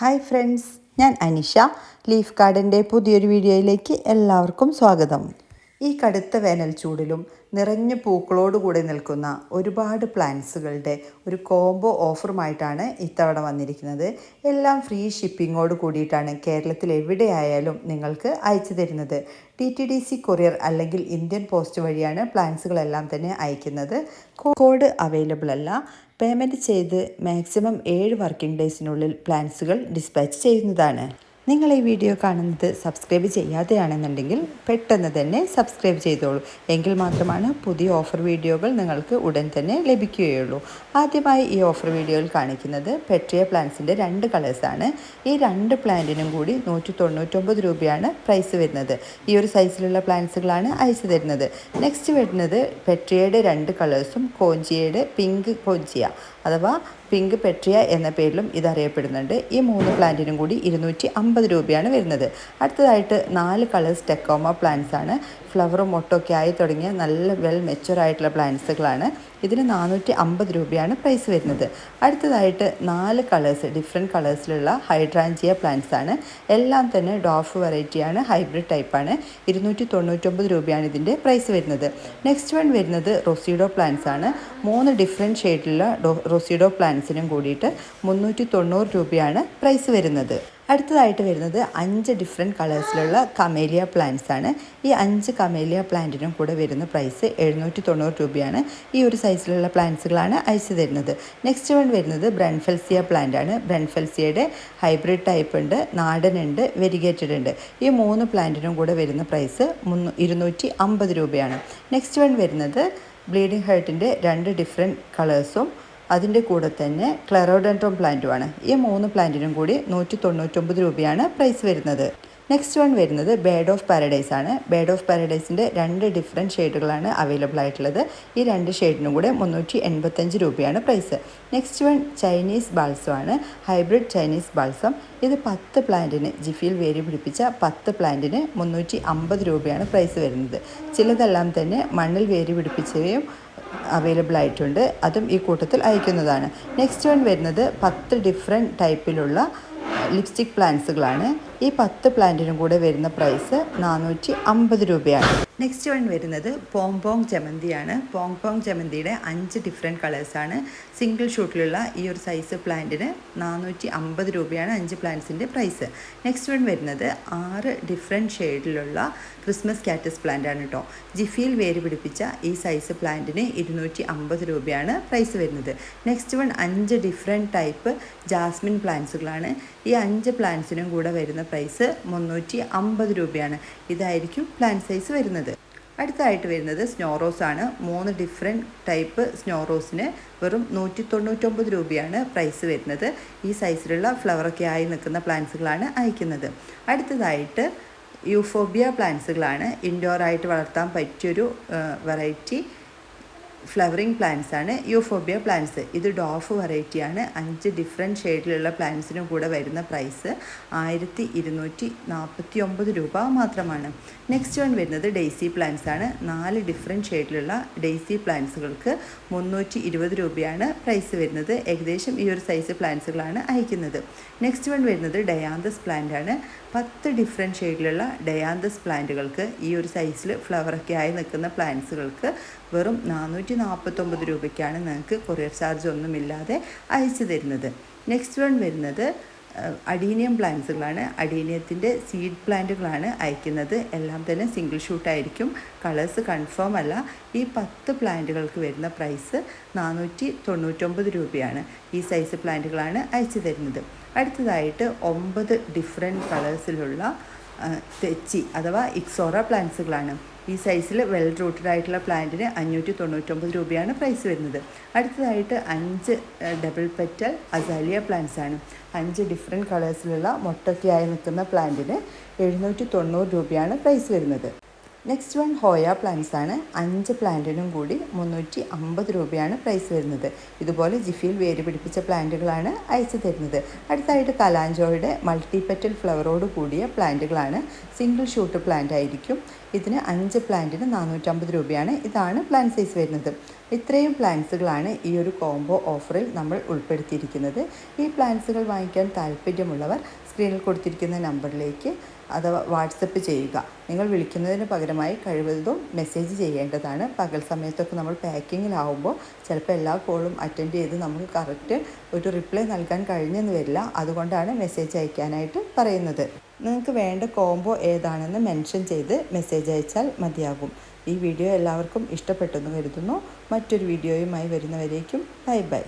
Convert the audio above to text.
Hi friends ഞാൻ Anisha. Leaf കാർഡിന്റെ പുതിയൊരു വീഡിയോയിലേക്ക് എല്ലാവർക്കും സ്വാഗതം. ഈ കടുത്ത വേനൽ ചൂടിലും നിറഞ്ഞ പൂക്കളോടുകൂടി നിൽക്കുന്ന ഒരുപാട് പ്ലാന്റ്സുകളുടെ ഒരു കോംബോ ഓഫറുമായിട്ടാണ് ഇത്തവണ വന്നിരിക്കുന്നത്. എല്ലാം ഫ്രീ ഷിപ്പിങ്ങോട് കൂടിയിട്ടാണ് കേരളത്തിൽ എവിടെയായാലും നിങ്ങൾക്ക് അയച്ചു തരുന്നത്. T T D C courier അല്ലെങ്കിൽ ഇന്ത്യൻ പോസ്റ്റ് വഴിയാണ് പ്ലാന്റ്സുകളെല്ലാം തന്നെ അയക്കുന്നത്. കോഡ് അവൈലബിൾ അല്ല. പേയ്മെന്റ് ചെയ്ത് മാക്സിമം ഏഴ് വർക്കിംഗ് ഡേയ്സിനുള്ളിൽ പ്ലാൻസുകൾ ഡിസ്പാച്ച് ചെയ്യുന്നതാണ്. നിങ്ങൾ ഈ വീഡിയോ കാണുന്നത് സബ്സ്ക്രൈബ് ചെയ്യാതെയാണെന്നുണ്ടെങ്കിൽ പെട്ടെന്ന് തന്നെ സബ്സ്ക്രൈബ് ചെയ്തോളൂ. എങ്കിൽ മാത്രമാണ് പുതിയ ഓഫർ വീഡിയോകൾ നിങ്ങൾക്ക് ഉടൻ തന്നെ ലഭിക്കുകയുള്ളൂ. ആദ്യമായി ഈ ഓഫർ വീഡിയോയിൽ കാണിക്കുന്നത് പെട്രിയ പ്ലാന്റ്സിന്റെ രണ്ട് കളേഴ്സാണ് ഈ രണ്ട് പ്ലാന്റിനും കൂടി നൂറ്റി തൊണ്ണൂറ്റൊമ്പത് രൂപയാണ് പ്രൈസ് വരുന്നത്. ഈ ഒരു സൈസിലുള്ള പ്ലാന്റ്സുകളാണ് അയച്ചു തരുന്നത്. നെക്സ്റ്റ് വരുന്നത് പെട്രിയയുടെ രണ്ട് കളേഴ്സും കോഞ്ചിയയുടെ പിങ്ക് കോഞ്ചിയ അഥവാ പിങ്ക് പെട്രിയ എന്ന പേരിലും ഇതറിയപ്പെടുന്നുണ്ട്. ഈ മൂന്ന് പ്ലാന്റിനും കൂടി ഇരുന്നൂറ്റി അമ്പത് രൂപയാണ് വരുന്നത്. അടുത്തതായിട്ട് നാല് കളേഴ്സ് ടെക്കോമ പ്ലാന്റ്സ് ആണ് ഫ്ലവറും മൊട്ടൊക്കെ ആയി തുടങ്ങിയ നല്ല വെൽ മെച്ചുവർ ആയിട്ടുള്ള പ്ലാന്റ്സുകളാണ്. ഇതിന് നാനൂറ്റി അമ്പത് രൂപയാണ് പ്രൈസ് വരുന്നത്. അടുത്തതായിട്ട് നാല് കളേഴ്സ് ഡിഫറെന്റ് കളേഴ്സിലുള്ള ഹൈഡ്രാഞ്ചിയ പ്ലാന്റ്സ് ആണ്. എല്ലാം തന്നെ ഡോഫ് വെറൈറ്റിയാണ് ഹൈബ്രിഡ് ടൈപ്പാണ് ഇരുന്നൂറ്റി തൊണ്ണൂറ്റൊമ്പത് രൂപയാണ് ഇതിന്റെ പ്രൈസ് വരുന്നത്. നെക്സ്റ്റ് വൺ വരുന്നത് റൊസീഡോ പ്ലാന്റ്സ് ആണ്. മൂന്ന് ഡിഫറെന്റ് ഷെയ്ഡിലുള്ള റൊസീഡോ പ്ലാന്റ്സിനും കൂടിയിട്ട് മുന്നൂറ്റി തൊണ്ണൂറ് രൂപയാണ് പ്രൈസ് വരുന്നത്. അടുത്തതായിട്ട് വരുന്നത് അഞ്ച് ഡിഫറെന്റ് കളേഴ്സിലുള്ള കമേലിയ പ്ലാന്റ്സ് ആണ്. ഈ അഞ്ച് കമേലിയ പ്ലാന്റിനും കൂടെ വരുന്ന പ്രൈസ് എഴുന്നൂറ്റി തൊണ്ണൂറ് രൂപയാണ്. ഈ ഒരു സൈസിലുള്ള പ്ലാന്റ്സുകളാണ് അയച്ചു തരുന്നത്. നെക്സ്റ്റ് വൺ വരുന്നത് ബ്രൺഫെൽസിയ പ്ലാന്റ് ആണ്. ബ്രൺഫെൽസിയയുടെ ഹൈബ്രിഡ് ടൈപ്പ് ഉണ്ട് നാടൻ ഉണ്ട് വെരിഗേറ്റഡ് ഉണ്ട് ഈ മൂന്ന് പ്ലാന്റിനും കൂടെ വരുന്ന പ്രൈസ് മുന്നൂ ഇരുന്നൂറ്റി അമ്പത് രൂപയാണ്. നെക്സ്റ്റ് വൺ വരുന്നത് ബ്ലീഡിംഗ് ഹേർട്ടിന്റെ രണ്ട് ഡിഫറെന്റ് കളേഴ്സും അതിന്റെ കൂടെ തന്നെ ക്ലെറോഡൻട്രോം പ്ലാന്റുമാണ്. ഈ മൂന്ന് പ്ലാന്റിനും കൂടി നൂറ്റി തൊണ്ണൂറ്റൊമ്പത് രൂപയാണ് പ്രൈസ് വരുന്നത്. നെക്സ്റ്റ് വൺ വരുന്നത് ബേഡ് ഓഫ് പാരഡൈസ് ആണ്. ബേഡ് ഓഫ് പാരഡൈസിന്റെ രണ്ട് ഡിഫറെന്റ് ഷെയ്ഡുകളാണ് അവൈലബിൾ ആയിട്ടുള്ളത്. ഈ രണ്ട് ഷെയ്ഡിനും കൂടെ മുന്നൂറ്റി എൺപത്തഞ്ച് രൂപയാണ് price. Next one Chinese balsam ആണ്. Hybrid Chinese balsam. ഇത് പത്ത് പ്ലാന്റിന് ജിഫിയിൽ വേരി പിടിപ്പിച്ച പത്ത് പ്ലാന്റിന് മുന്നൂറ്റി അമ്പത് രൂപയാണ് പ്രൈസ് വരുന്നത്. ചിലതെല്ലാം തന്നെ മണ്ണിൽ വേരി പിടിപ്പിച്ചവയും അവൈലബിൾ ആയിട്ടുണ്ട്. അതും ഈ കൂട്ടത്തിൽ അയക്കുന്നതാണ്. നെക്സ്റ്റ് വൺ വരുന്നത് പത്ത് ഡിഫറെന്റ് ടൈപ്പിലുള്ള ലിപ്സ്റ്റിക് പ്ലാന്റ്സുകളാണ് ഈ പത്ത് പ്ലാന്റിനും കൂടെ വരുന്ന പ്രൈസ് നാനൂറ്റി അമ്പത് രൂപയാണ്. നെക്സ്റ്റ് വൺ വരുന്നത് പോംപോങ് ജമന്തിയാണ് പോംപോങ് ജമന്തിയുടെ അഞ്ച് ഡിഫറെന്റ് കളേഴ്സാണ് സിംഗിൾ ഷൂട്ടിലുള്ള ഈ ഒരു സൈസ് പ്ലാന്റിന് നാനൂറ്റി അമ്പത് രൂപയാണ് അഞ്ച് പ്ലാന്റ്സിന്റെ പ്രൈസ് നെക്സ്റ്റ് വൺ വരുന്നത് ആറ് ഡിഫറെന്റ് ഷെയ്ഡിലുള്ള ക്രിസ്മസ് കാറ്റസ് പ്ലാന്റ് ആണ് കേട്ടോ ജിഫിയിൽ വേര് പിടിപ്പിച്ച ഈ സൈസ് പ്ലാന്റിന് ഇരുന്നൂറ്റി അമ്പത് രൂപയാണ് പ്രൈസ് വരുന്നത്. നെക്സ്റ്റ് വൺ അഞ്ച് ഡിഫറെന്റ് ടൈപ്പ് ജാസ്മിൻ പ്ലാന്റ്സുകളാണ് ഈ അഞ്ച് പ്ലാന്റ്സിനും കൂടെ വരുന്ന പ്രൈസ് മുന്നൂറ്റി അമ്പത് രൂപയാണ്. ഇതായിരിക്കും പ്ലാന്റ് സൈസ് വരുന്നത്. അടുത്തതായിട്ട് വരുന്നത് സ്നോറോസ് ആണ്. മൂന്ന് ഡിഫറെന്റ് ടൈപ്പ് സ്നോറോസിന് വെറും നൂറ്റി തൊണ്ണൂറ്റൊമ്പത് രൂപയാണ് പ്രൈസ് വരുന്നത്. ഈ സൈസിലുള്ള ഫ്ലവറൊക്കെ ആയി നിൽക്കുന്ന പ്ലാന്റ്സുകളാണ് അയക്കുന്നത്. അടുത്തതായിട്ട് യൂഫോബിയ പ്ലാന്റ്സുകളാണ് ഇൻഡോറായിട്ട് വളർത്താൻ പറ്റിയൊരു വെറൈറ്റി ഫ്ലവറിങ് പ്ലാന്റ്സ് ആണ് യൂഫോബിയ പ്ലാന്റ്സ് ഇത് ഡോഫ് വെറൈറ്റിയാണ് അഞ്ച് ഡിഫറെന്റ് ഷെയ്ഡിലുള്ള പ്ലാന്റ്സിനും കൂടെ വരുന്ന പ്രൈസ് ആയിരത്തി ഇരുന്നൂറ്റി നാൽപ്പത്തി ഒമ്പത് രൂപ മാത്രമാണ്. നെക്സ്റ്റ് വൺ വരുന്നത് ഡെയ്സി പ്ലാന്റ്സ് ആണ്. നാല് ഡിഫറെന്റ് ഷെയ്ഡിലുള്ള ഡെയ്സി പ്ലാന്റ്സുകൾക്ക് മുന്നൂറ്റി ഇരുപത് രൂപയാണ് പ്രൈസ് വരുന്നത്. ഏകദേശം ഈ ഒരു സൈസ് പ്ലാന്റ്സുകളാണ് അയക്കുന്നത്. നെക്സ്റ്റ് വൺ വരുന്നത് ഡയാന്തസ് പ്ലാന്റ് ആണ്. പത്ത് ഡിഫറെന്റ് ഷെയ്ഡിലുള്ള ഡയാന്തസ് പ്ലാന്റുകൾക്ക് ഈ ഒരു സൈസിൽ ഫ്ലവറൊക്കെ ആയി നിൽക്കുന്ന പ്ലാന്റ്സുകൾക്ക് വെറും നാനൂറ്റി നാൽപ്പത്തൊമ്പത് രൂപയ്ക്കാണ് നിങ്ങൾക്ക് കൊറിയർ ചാർജ് ഒന്നുമില്ലാതെ അയച്ചു തരുന്നത്. നെക്സ്റ്റ് വൺ വരുന്നത് അഡീനിയം പ്ലാന്റ്സുകളാണ്. അഡീനിയത്തിന്റെ സീഡ് പ്ലാന്റുകളാണ് അയക്കുന്നത്. എല്ലാം തന്നെ സിംഗിൾ ഷൂട്ടായിരിക്കും കളേഴ്സ് കൺഫേം അല്ല. ഈ പത്ത് പ്ലാന്റുകൾക്ക് വരുന്ന പ്രൈസ് നാനൂറ്റി തൊണ്ണൂറ്റൊമ്പത് രൂപയാണ് ഈ സൈസ് പ്ലാന്റുകളാണ് അയച്ചു തരുന്നത്. അടുത്തതായിട്ട് ഒമ്പത് ഡിഫറെന്റ് കളേഴ്സിലുള്ള തെച്ചി അഥവാ ഇക്സോറ പ്ലാന്റ്സുകളാണ്. ഈ സൈസിൽ വെൽ റൂട്ടഡ് ആയിട്ടുള്ള പ്ലാന്റിന് അഞ്ഞൂറ്റി തൊണ്ണൂറ്റൊമ്പത് രൂപയാണ് പ്രൈസ് വരുന്നത്. അടുത്തതായിട്ട് അഞ്ച് ഡബിൾ പെറ്റൽ അസാലിയ പ്ലാന്റ്സ് ആണ്. അഞ്ച് ഡിഫറെന്റ് കളേഴ്സിലുള്ള മൊട്ടൊക്കെയായി നിൽക്കുന്ന പ്ലാന്റിന് എഴുന്നൂറ്റി തൊണ്ണൂറ് രൂപയാണ് പ്രൈസ് വരുന്നത്. നെക്സ്റ്റ് വൺ ഹോയ പ്ലാന്റ്സ് ആണ്. അഞ്ച് പ്ലാന്റിനും കൂടി മുന്നൂറ്റി അമ്പത് രൂപയാണ് പ്രൈസ് വരുന്നത്. ഇതുപോലെ ജിഫിയിൽ വേര് പിടിപ്പിച്ച പ്ലാന്റുകളാണ് അയച്ചു തരുന്നത്. അടുത്തായിട്ട് കലാഞ്ചോയുടെ മൾട്ടിപെറ്റൽ ഫ്ലവറോട് കൂടിയ പ്ലാന്റുകളാണ് സിംഗിൾ ഷൂട്ട് പ്ലാന്റ് ആയിരിക്കും. ഇതിന് അഞ്ച് പ്ലാന്റിന് നാനൂറ്റമ്പത് രൂപയാണ് ഇതാണ് പ്ലാന്റ് സൈസ് വരുന്നത്. ഇത്രയും പ്ലാന്റ്സുകളാണ് ഈ ഒരു കോംബോ ഓഫറിൽ നമ്മൾ ഉൾപ്പെടുത്തിയിരിക്കുന്നത്. ഈ പ്ലാന്റ്സുകൾ വാങ്ങിക്കാൻ താല്പര്യമുള്ളവർ സ്ക്രീനിൽ കൊടുത്തിരിക്കുന്ന നമ്പറിലേക്ക് അഥവാ വാട്സപ്പ് ചെയ്യുക. നിങ്ങൾ വിളിക്കുന്നതിന് പകരമായി കഴിവതും മെസ്സേജ് ചെയ്യേണ്ടതാണ്. പകൽ സമയത്തൊക്കെ നമ്മൾ പാക്കിങ്ങിലാവുമ്പോൾ ചിലപ്പോൾ എല്ലാ കോളും അറ്റൻഡ് ചെയ്ത് നമുക്ക് കറക്റ്റ് ഒരു റിപ്ലൈ നൽകാൻ കഴിഞ്ഞെന്ന് വരില്ല. അതുകൊണ്ടാണ് മെസ്സേജ് അയക്കാനായിട്ട് പറയുന്നത്. നിങ്ങൾക്ക് വേണ്ട കോംബോ ഏതാണെന്ന് മെൻഷൻ ചെയ്ത് മെസ്സേജ് അയച്ചാൽ മതിയാകും. ഈ വീഡിയോ എല്ലാവർക്കും ഇഷ്ടപ്പെട്ടെന്ന് കരുതുന്നു. മറ്റൊരു വീഡിയോയുമായി വരുന്നവരേക്കും ബൈ ബൈ.